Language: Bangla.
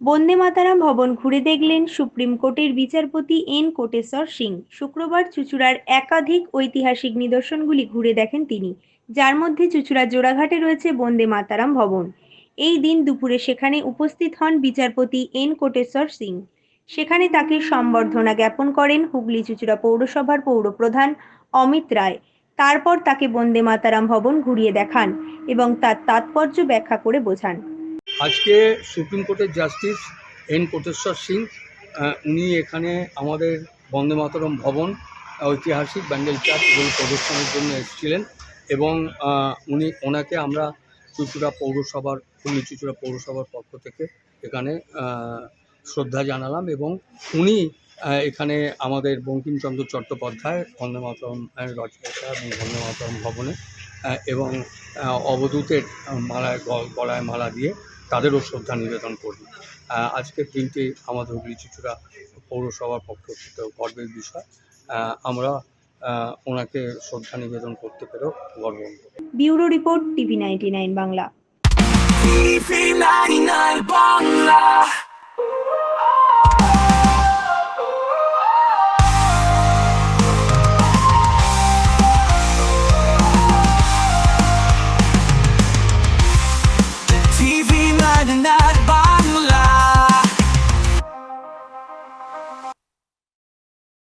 বন্দে মাতারাম ভবন ঘুরে দেখলেন সুপ্রিম কোর্টের বিচারপতি এন কোটেশ্বর সিং। শুক্রবার চুচুড়ার একাধিক ঐতিহাসিক নিদর্শনগুলি ঘুরে দেখেন তিনি, যার মধ্যে চুচুড়া জোড়াঘাটে রয়েছে বন্দে মাতারাম ভবন। এই দিন দুপুরে সেখানে উপস্থিত হন বিচারপতি এন কোটেশ্বর সিং। সেখানে তাকে সম্বর্ধনা জ্ঞাপন করেন হুগলি চুচুড়া পৌরসভার পৌরপ্রধান অমিত রায়। তারপর তাকে বন্দে মাতারাম ভবন ঘুরিয়ে দেখান এবং তার তাৎপর্য ব্যাখ্যা করে বোঝান। আজকে সুপ্রিম কোর্টের জাস্টিস এন কোটেশ্বর সিং উনি এখানে আমাদের বন্দে মাতরম ভবন ঐতিহাসিক ব্যান্ডেল চার্চ এগুলো প্রদর্শনের জন্য এসেছিলেন এবং উনি, ওনাকে আমরা চুচুড়া পৌরসভার হুগলি চুচুড়া পৌরসভার পক্ষ থেকে এখানে শ্রদ্ধা জানালাম এবং উনি এখানে আমাদের বঙ্কিমচন্দ্র চট্টোপাধ্যায় বন্দে মাতরম আহ, রচয়িতা এবং বন্দে মাতরম ভবনে এবং আহ, অবধূতের মালায় গলায় মালা দিয়ে তাদেরও শ্রদ্ধা নিবেদন করব। আহ, আজকের দিনটি আমাদের হুগলি চুচুড়া পৌরসভার পক্ষ থেকে গর্বের বিষয়। আমরা ওনাকে শ্রদ্ধা নিবেদন করতে পেরেও গর্ব করি। Bureau report TV ninety nine Bangla. TV 99 Bangla Green light and night by